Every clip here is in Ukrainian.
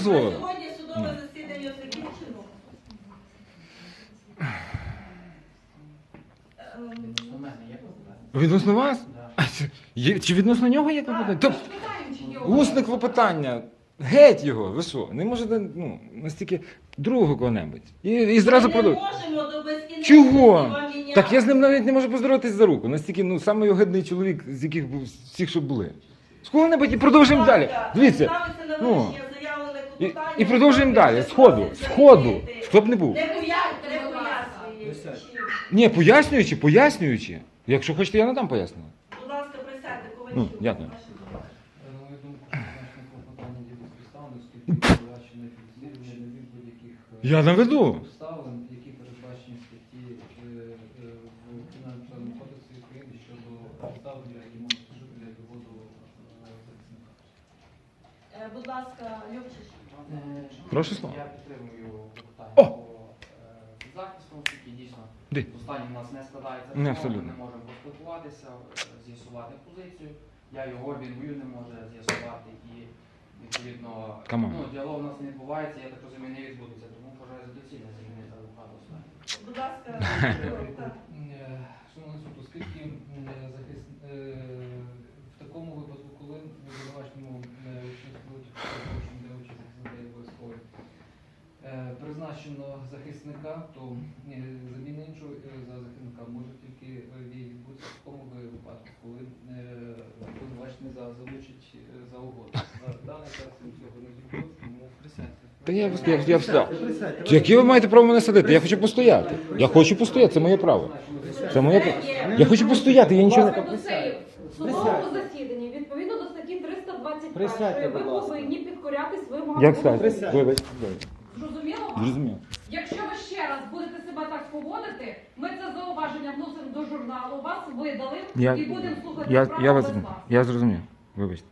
Сьогодні судове засідання закінчено. Ем? Відносно вас? А, це- є- Чи відносно нього є клопотання? Тобто, усне клопотання. Геть його, ви що? Не можете ну, настільки другого кого-небудь. І, і зразу продовжуйте. Чого? Так я з ним навіть не можу поздороватись за руку. Настільки, ну, самий огидний чоловік, з яких був з всіх, що були. З кого-небудь і продовжуємо далі. Дивіться. ставиться на ну, І, і продовжуємо далі. Прошу Сходу. просити Сходу. замінити. Хто б не був. Не пояснює, не пояснює. Ні, пояснюючи, пояснюючи. Якщо хочете, я надам пояснення. Будь ласка, присядьте, Ну, Ковальчук. дякую. Е, Я наведу. обставин, які передбачені в статті е, е, в Кримінальному кодексі України щодо обставин, які можуть служити для доводу е, захисника. Е, Будь ласка, Любчиш. Прошу слово. Я підтримую клопотання О! по е, захисту, оскільки дійсно Де? останнім у нас не складається Не, ми не можемо поспілкуватися, е, з'ясувати позицію. Я його, він мою не може з'ясувати і відповідно Come on. ну, діалог у нас не відбувається, я так розумію, не відбудеться, тому вважаю за доцільне замінити адвоката останнє. Будь ласка. Е, Шановний суд, оскільки м, захис... е, в такому випадку, коли в обвинуваченому участвують в порушенні, де участь захисника є обов'язковою, е, призначено захисника, то е, заміна іншого е, за захисника може тільки е, відбутися в такому випадку, коли обвинувачений за залучить за угоду. Даний час він цього не зробив, тому присядьте. Та я, я, я встав. Яке ви маєте право мене садити? Я хочу постояти. Я хочу постояти, це моє право. Це моє право. Я хочу постояти, я нічого не. Судовому засіданні, відповідно до статті 321, Присядьте, ви повинні підкорятись вимогам. Як стати? Вибач. Зрозуміло. Якщо ви ще раз будете себе так поводити, ми це зауваження вносимо до журналу, вас видали Я, і будемо слухати я, справу я, вас, без вас. я зрозумів. Вибачте.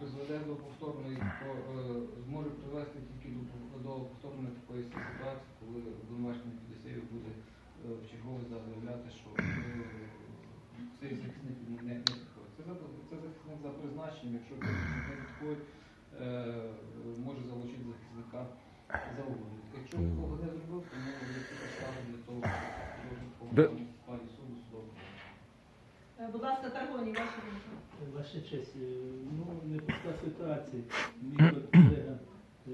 призведе до повторної то, е, зможе привести тільки до, до повторної такої ситуації, коли обвинувачений підосею буде е, в чергове заявляти, що е, цей захисник не, не підходить. Це, за- це захисник за призначенням, якщо цей захисник не підходить, е, може залучити захисника за угоду. Якщо такого не зробив, то може бути підстави для того, щоб Де-. Е, Будь ласка, Таргоні, ваша думка. Ваша честь, е, ну непроста ситуація. Мій колега е,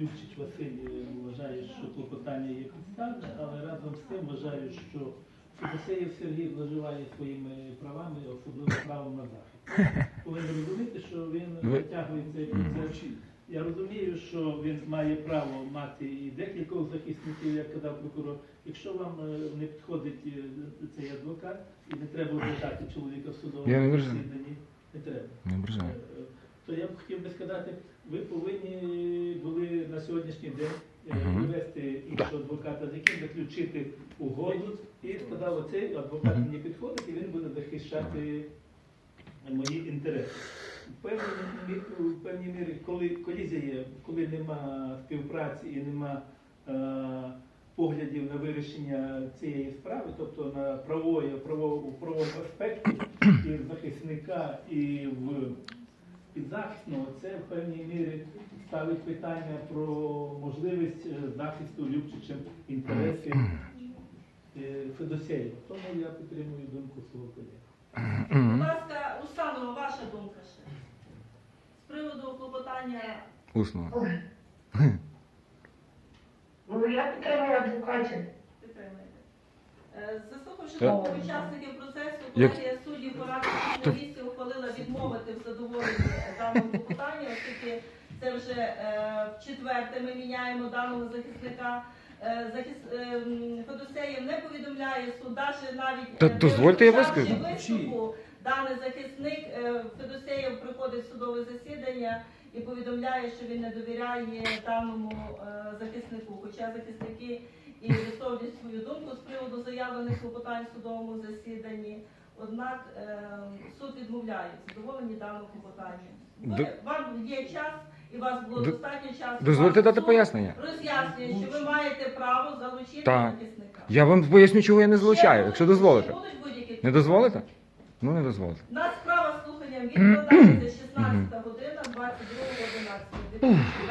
Любчич Василь е, вважає, що клопотання є підставне, але разом з тим вважаю, що Федосеєв Сергій зловживає своїми правами, особливо правом на захист. Повинен розуміти, що він Ви- витягує цей процес. Я розумію, що він має право мати і декількох захисників, як казав прокурор. Якщо вам е, не підходить е, цей адвокат і не треба вважати чоловіка в судовому засіданні, не треба. Не. Е, То я б хотів би сказати, ви повинні були на сьогоднішній день привести іншого адвоката, з яким заключити угоду, і сказав, оцей адвокат мені підходить, і він буде захищати мої інтереси. В певній, мірі, коли колізія є, коли нема співпраці і нема е, поглядів на вирішення цієї справи, тобто на правової, право, у правовому аспекті і захисника, і в підзахисного, це в певній мірі ставить питання про можливість е, захисту Любчичем інтересів е, Федосеєва. Тому я підтримую думку свого колеги. Будь Мгм. ласка, Русланова, ваша думка ще. З приводу клопотання Усного. Ну, я підтримую адвокатів. підтримуєте. Е, Заслухавши думку учасників процесу, Як- колегія суддів порадила комісії ухвалила відмовити в задоволенні даного клопотання, оскільки це вже е, в четверте ми міняємо даного захисника. Е, Захис... е, м, Федосеєв не повідомляє суд, навіть навіть Та е, не дозвольте, я розпочавши вискажу. виступу, Даний захисник е, Федосеєв приходить в судове засідання і повідомляє, що він не довіряє даному е, захиснику. Хоча захисники і висловлюють свою думку з приводу заявлених клопотань в судовому засіданні. Однак е, суд відмовляє клопотання. Ви, До- вам є час, і вас було достатньо часу. Дозвольте дати пояснення. Роз'яснює, що ви маєте право залучити захисника. Я вам поясню, чого я не залучаю, будуть- якщо дозволите. Не дозволите? Ну не дозволите. у нас справа з слуханням відкладається 16 година 22.11. 嗯。